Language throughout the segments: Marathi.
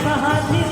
कहा थी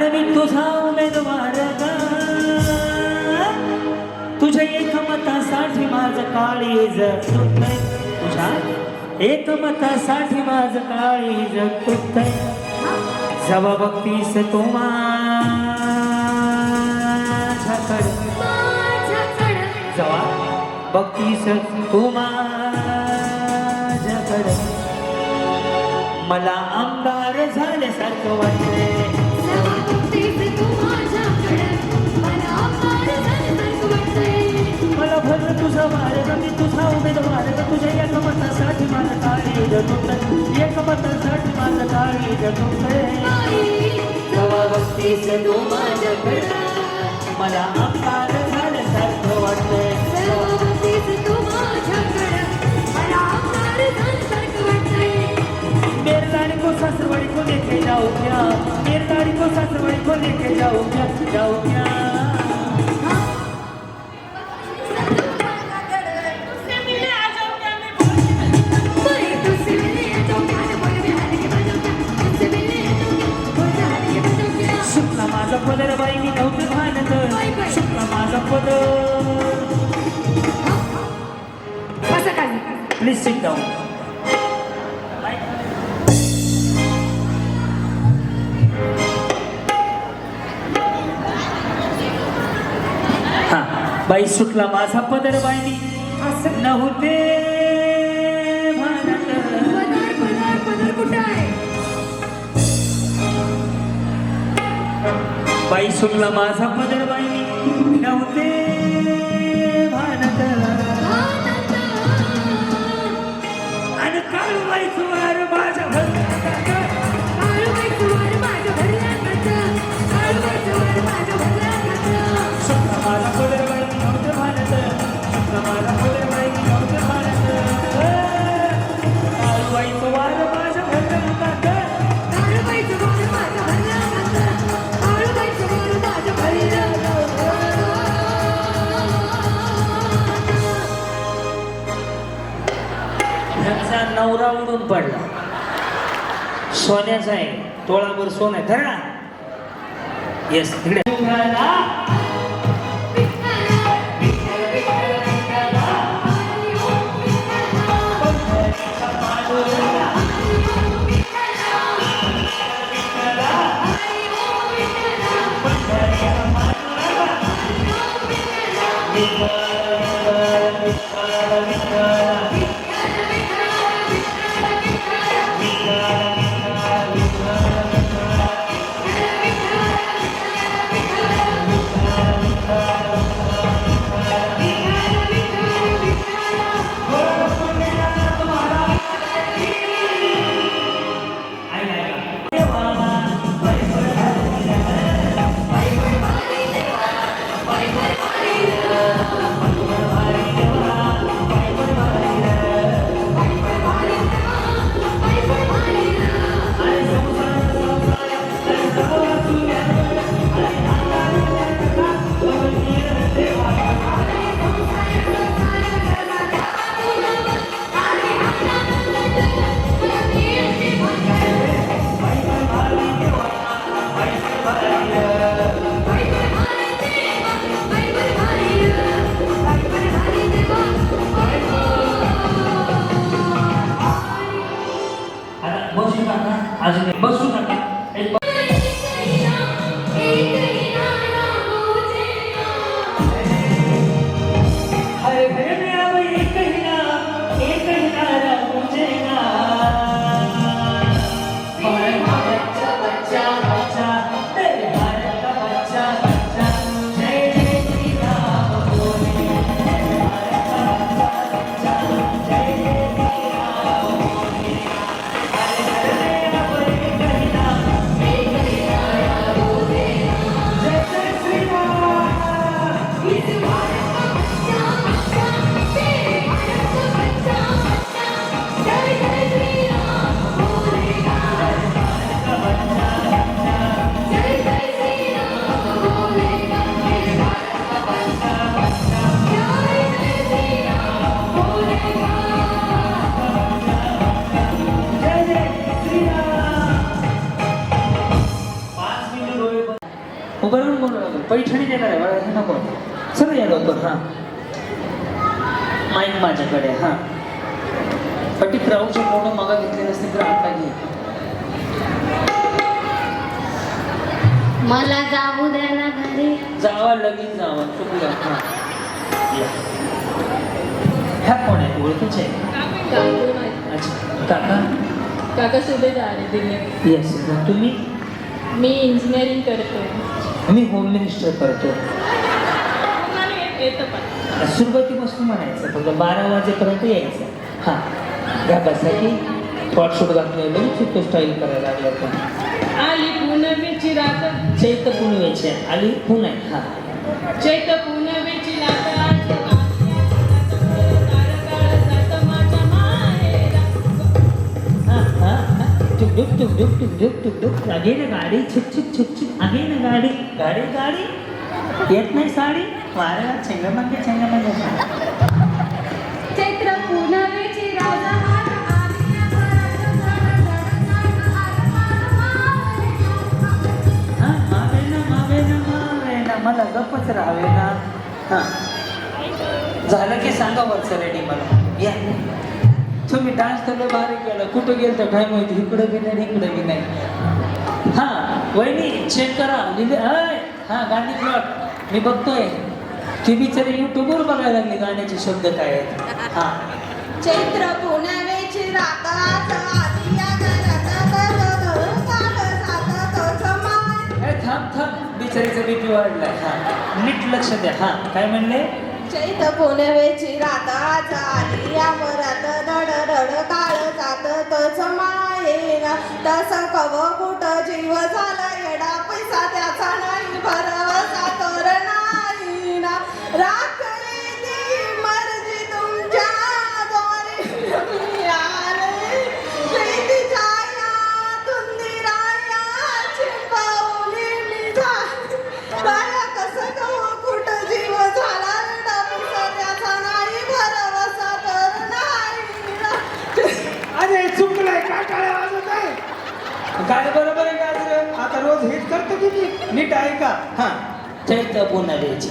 आडवी तुझा उमेदवार तुझ्या साठी माझ काळीज तुटतय तुझ्या साठी माझ काळीज तुटतय जवा बक्तीस तू माझ्याकड जवा बक्तीस तू माझ्याकड मला आमदार झाल्यासारखं वाटतंय। घर तुझा मार्ग मी तुझा उमेदवार. तुझ्या एक मतासाठी माझं काळी जगत एक मतासाठी माझं काळी जगत मला आकार झाल्यासारखं वाटतंय. को ससुरवाड़ी को लेके जाऊँ क्या? मेरे को को लेके जाऊँ Please sit down. हा बाई सुटला माझा पदर बाईनी असं नव्हते बाई सुटला माझा पदर बाईनी नव्हते नवरा उडून पडला. सोन्याचा आहे तोळावर सोन आहे. धरा. येस तिकडे पण ती क्राऊडचे फोटो मागा घेतले नसते तर आता घे मला जाऊ द्या ना घरी. जावा लगेच जावा. चुकूया हां. या. ह्या कोण आहे ओळखीचे आहे? अच्छा. काका? काका सुभेदार आहे दिल्लीत येस तुम्ही? मी इंजिनिअरिंग करतो मी होम मिनिस्टर करतो. येतं पण. सुरुवातीपासून म्हणायचं फक्त बारा वाजेपर्यंत यायचं. हां. घाटासाठी शूट घातलेलं चित्त स्टाईल करायला लागलं पण आली पुनवेची रात चैत पुनवेचे आली पुणे हां. चैत पुनवेची रात डुक टुक डुक टुक डुक टुक डुक आगे ना गाडी. छुक छुक छुक छुक आगे ना गाडी. गाडी गाडी. येत नाही साडी. वाऱ्याला छेंगमागे छेंगमागे चैत्र पुनवेची मला गपच राहावे ना हां झालं की सांगा वरचं रेडी मला या तुम्ही डान्स तर बारीक केला कुठं गेलं काय माहिती इकडं बी नाही इकडं बी नाही हां वहिनी चेक करा लिहिले अय हां गाणी प्लॉट मी बघतोय ती बिचारी युट्यूबवर बघायला लागली गाण्याचे शब्द काय आहेत हां चैत्र पुण्याची रात थांब थांब बिचारीचा बीपी वाढलाय. हां. नीट लक्ष द्या. हा. काय म्हणले? चैत पुनवेची राधा आज आलिया धड धड काळ जात तोच मायेना तस कव कुठ जीव झाला येडा पैसा. काय आहे बरोबर आहे गाजर आता रोज हेच करतो की मी नीट ऐका हा. चैत्र पुनवेची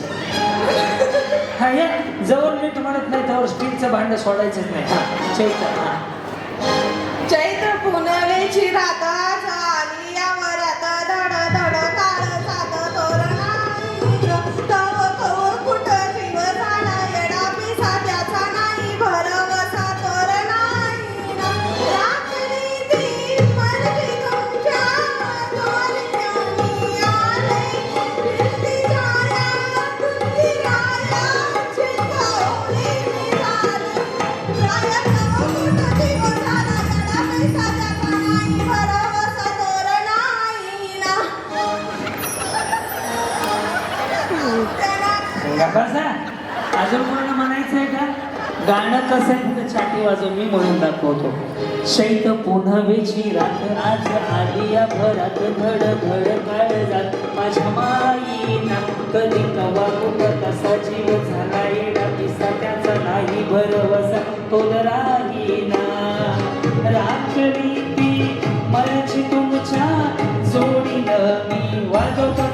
हा या. जवळ नीट म्हणत नाही त्यावर स्टीलचं भांड सोडायचंच नाही. हा चैत्र हा. चैत्र पुनवेची रात गाणं कसं आहे तर छाती वाजव मी म्हणून दाखवतो. शैत पुनवेची रात आज आली या भरात धड धड काळ जात. माझ्या माईना कधी कवा कुठ कसा जीव झाला येडा पिसा त्याचा नाही भरवसा. तो राहीना. राखली ती मरची तुमच्या जोडीनं मी वाजवतो.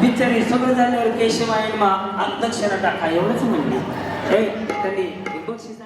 बिचारी सगळं झाल्यावर केशव आहे मा अंतक्षर टाका एवढंच म्हणणं. ए त्यांनी बक्षीस